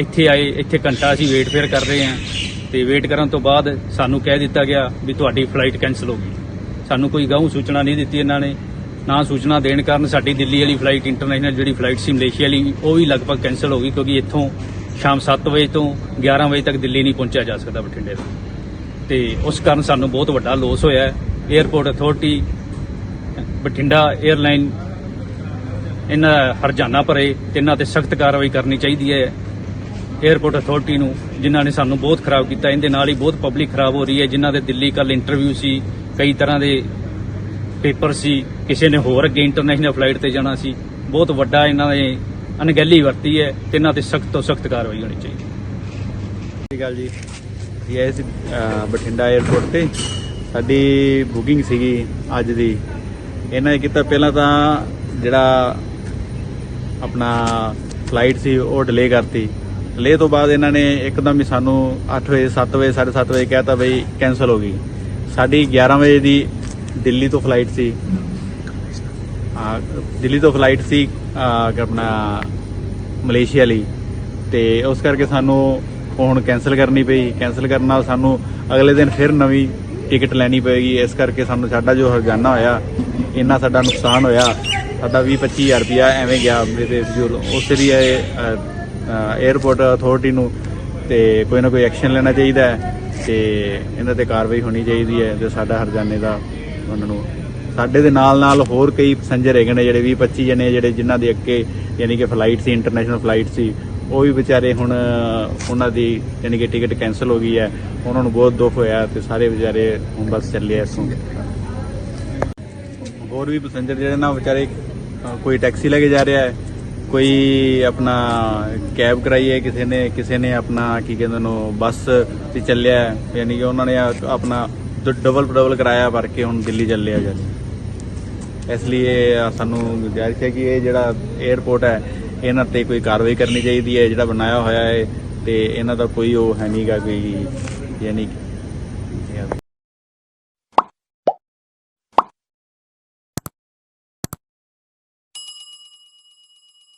ਇੱਥੇ ਆਏ, ਇੱਥੇ ਘੰਟਾ ਅਸੀਂ ਵੇਟ ਫੇਰ ਕਰ ਰਹੇ ਹਾਂ ਤੇ ਵੇਟ ਕਰਨ ਤੋਂ ਬਾਅਦ ਸਾਨੂੰ ਕਹਿ ਦਿੱਤਾ ਗਿਆ ਵੀ ਤੁਹਾਡੀ ਫਲਾਈਟ ਕੈਨਸਲ ਹੋ ਗਈ। ਸਾਨੂੰ ਕੋਈ ਗਾਉਂ ਸੂਚਨਾ ਨਹੀਂ ਦਿੱਤੀ ਇਹਨਾਂ ਨੇ, ਨਾ ਸੂਚਨਾ ਦੇਣ ਕਾਰਨ ਸਾਡੀ ਦਿੱਲੀ ਵਾਲੀ ਫਲਾਈਟ ਇੰਟਰਨੈਸ਼ਨਲ ਜਿਹੜੀ ਫਲਾਈਟ ਸੀ, ਮਲੇਸ਼ੀਆ ਵਾਲੀ, ਉਹ ਵੀ ਲਗਭਗ ਕੈਨਸਲ ਹੋ ਗਈ ਕਿਉਂਕਿ ਇੱਥੋਂ ਸ਼ਾਮ 7 ਵਜੇ ਤੋਂ 11 ਵਜੇ ਤੱਕ ਦਿੱਲੀ ਨਹੀਂ ਪਹੁੰਚਿਆ ਜਾ ਸਕਦਾ ਬਠਿੰਡੇ ਤੋਂ। ਤੇ ਉਸ ਕਾਰਨ ਸਾਨੂੰ ਬਹੁਤ ਵੱਡਾ ਲੋਸ ਹੋਇਆ। ਹੈ 에ਅਰਪੋਰਟ ਅਥਾਰਟੀ ਬਠਿੰਡਾ 에ਅਰਲਾਈਨ ਇਹਨਾਂ ਹਰਜਾਨਾ ਭਰੇ ਤੇ ਇਹਨਾਂ ਤੇ ਸਖਤ ਕਾਰਵਾਈ ਕਰਨੀ ਚਾਹੀਦੀ ਹੈ। 에ਅਰਪੋਰਟ ਅਥਾਰਟੀ ਨੂੰ, ਜਿਨ੍ਹਾਂ ਨੇ ਸਾਨੂੰ ਬਹੁਤ ਖਰਾਬ ਕੀਤਾ, ਇਹਦੇ ਨਾਲ ਹੀ ਬਹੁਤ ਪਬਲਿਕ ਖਰਾਬ ਹੋ ਰਹੀ ਹੈ। ਜਿਨ੍ਹਾਂ ਦੇ ਦਿੱਲੀ ਕੱਲ ਇੰਟਰਵਿਊ ਸੀ, ਕਈ ਤਰ੍ਹਾਂ ਦੇ ਪੇਪਰ ਸੀ, ਕਿਸੇ ਨੇ ਹੋਰ ਅੱਗੇ ਇੰਟਰਨੈਸ਼ਨਲ ਫਲਾਈਟ ਤੇ ਜਾਣਾ ਸੀ। ਬਹੁਤ ਵੱਡਾ ਇਹਨਾਂ ਨੇ ਅਣਗਹਿਲੀ ਵਰਤੀ ਹੈ ਤੇ ਇਹਨਾਂ ਤੇ ਸਖਤ ਤੋਂ ਸਖਤ ਕਾਰਵਾਈ ਹੋਣੀ ਚਾਹੀਦੀ ਹੈ। ਸਤਿ ਸ਼੍ਰੀ ਅਕਾਲ ਜੀ। ਇਹ ਆਏ ਸੀ ਬਠਿੰਡਾ 에ਅਰਪੋਰਟ ਤੇ। ਸਾਡੀ ਬੁਕਿੰਗ ਸੀਗੀ ਅੱਜ ਦੀ। ਇਹਨਾਂ ਨੇ ਕੀਤਾ, ਪਹਿਲਾਂ ਤਾਂ ਜਿਹੜਾ ਆਪਣਾ ਫਲਾਈਟ ਸੀ, ਉਹ ਡਿਲੇ ਕਰਤੀ। ਲੇਹ ਤੋਂ ਬਾਅਦ ਇਹਨਾਂ ਨੇ ਇੱਕਦਮ ਹੀ ਸਾਨੂੰ 8 ਵਜੇ 7 ਵਜੇ 7:30 ਵਜੇ ਕਹਿਤਾ ਬਈ ਕੈਨਸਲ ਹੋ ਗਈ। ਸਾਡੀ 11 ਵਜੇ ਦੀ ਦਿੱਲੀ ਤੋਂ ਫਲਾਈਟ ਸੀ। ਆ, ਦਿੱਲੀ ਤੋਂ ਫਲਾਈਟ ਸੀ ਆਪਣਾ ਮਲੇਸ਼ੀਆ ਲਈ। ਤੇ ਉਸ ਕਰਕੇ ਸਾਨੂੰ ਹੁਣ ਕੈਨਸਲ ਕਰਨੀ ਪਈ। ਕੈਨਸਲ ਕਰਨ ਨਾਲ ਸਾਨੂੰ ਅਗਲੇ ਦਿਨ ਫਿਰ ਨਵੀਂ ਟਿਕਟ ਲੈਣੀ ਪਏਗੀ। ਇਸ ਕਰਕੇ ਸਾਨੂੰ ਸਾਡਾ ਜੋ ਹਰਜਾਨਾ ਹੋਇਆ, ਇੰਨਾ ਸਾਡਾ ਨੁਕਸਾਨ ਹੋਇਆ। ਸਾਡਾ 20 25000 ਰੁਪਇਆ ਐਵੇਂ ਗਿਆ। ਮੇਰੇ ਫਜ਼ੂਲ ਉਸ ਲਈ 에ਅਰਪੋਰਟ ਅਥਾਰਟੀ ਨੂੰ ਤੇ ਕੋਈ ਨਾ ਕੋਈ ਐਕਸ਼ਨ ਲੈਣਾ ਚਾਹੀਦਾ ਹੈ ਤੇ ਇਹਨਾਂ ਤੇ ਕਾਰਵਾਈ ਹੋਣੀ ਚਾਹੀਦੀ ਹੈ ਤੇ ਸਾਡਾ ਹਰਜਾਨੇ ਦਾ ਉਹਨਾਂ ਨੂੰ ਸਾਡੇ ਦੇ ਨਾਲ ਨਾਲ ਹੋਰ ਕਈ ਪੈਸੰਜਰ ਹੈਗੇ ਨੇ ਜਿਹੜੇ 20 25 ਜਣੇ ਜਿਹੜੇ ਜਿਨ੍ਹਾਂ ਦੇ ਅੱਗੇ ਯਾਨੀ ਕਿ ਫਲਾਈਟ ਸੀ ਇੰਟਰਨੈਸ਼ਨਲ ਫਲਾਈਟ ਸੀ, ਉਹ ਵੀ ਵਿਚਾਰੇ ਹੁਣ ਉਹਨਾਂ ਦੀ ਯਾਨੀ ਕਿ ਟਿਕਟ ਕੈਨਸਲ ਹੋ ਗਈ ਹੈ। ਉਹਨਾਂ ਨੂੰ ਬਹੁਤ ਦੁੱਖ ਹੋਇਆ ਤੇ ਸਾਰੇ ਵਿਚਾਰੇ ਹੁਣ ਬਸ ਚੱਲੇ ਆ ਇੱਥੋਂ। ਹੋਰ ਵੀ ਪੈਸੰਜਰ ਜਿਹੜੇ ਨਾ ਵਿਚਾਰੇ ਕੋਈ ਟੈਕਸੀ ਲੈ ਕੇ ਜਾ ਰਿਹਾ ਹੈ ਕੋਈ ਆਪਣਾ ਕੈਬ ਕਰਾਈ ਹੈ, ਕਿਸੇ ਨੇ ਕਿਸੇ ਨੇ ਆਪਣਾ ਕੀ ਕਹਿੰਦੇ ਨੂੰ ਬੱਸ ਤੇ ਚੱਲਿਆ ਹੈ। ਯਾਨੀ ਕਿ ਉਹਨਾਂ ਨੇ ਆਪਣਾ ਡਬਲ ਡਬਲ ਕਰਾਇਆ ਭਰ ਕੇ ਹੁਣ ਦਿੱਲੀ ਚੱਲੇ ਆ ਜਦ ਇਸ ਲਈ ਸਾਨੂੰ ਗੁਜ਼ਾਰਿਸ਼ ਹੈ ਕਿ ਇਹ ਜਿਹੜਾ 에ਅਰਪੋਰਟ ਹੈ, ਇਹਨਾਂ ਤੇ ਕੋਈ ਕਾਰਵਾਈ ਕਰਨੀ ਚਾਹੀਦੀ ਹੈ, ਜਿਹੜਾ ਬਣਾਇਆ ਹੋਇਆ ਹੈ ਤੇ ਇਹਨਾਂ ਦਾ ਕੋਈ ਉਹ ਹੈ ਨਹੀਂਗਾ ਕੋਈ ਯਾਨੀ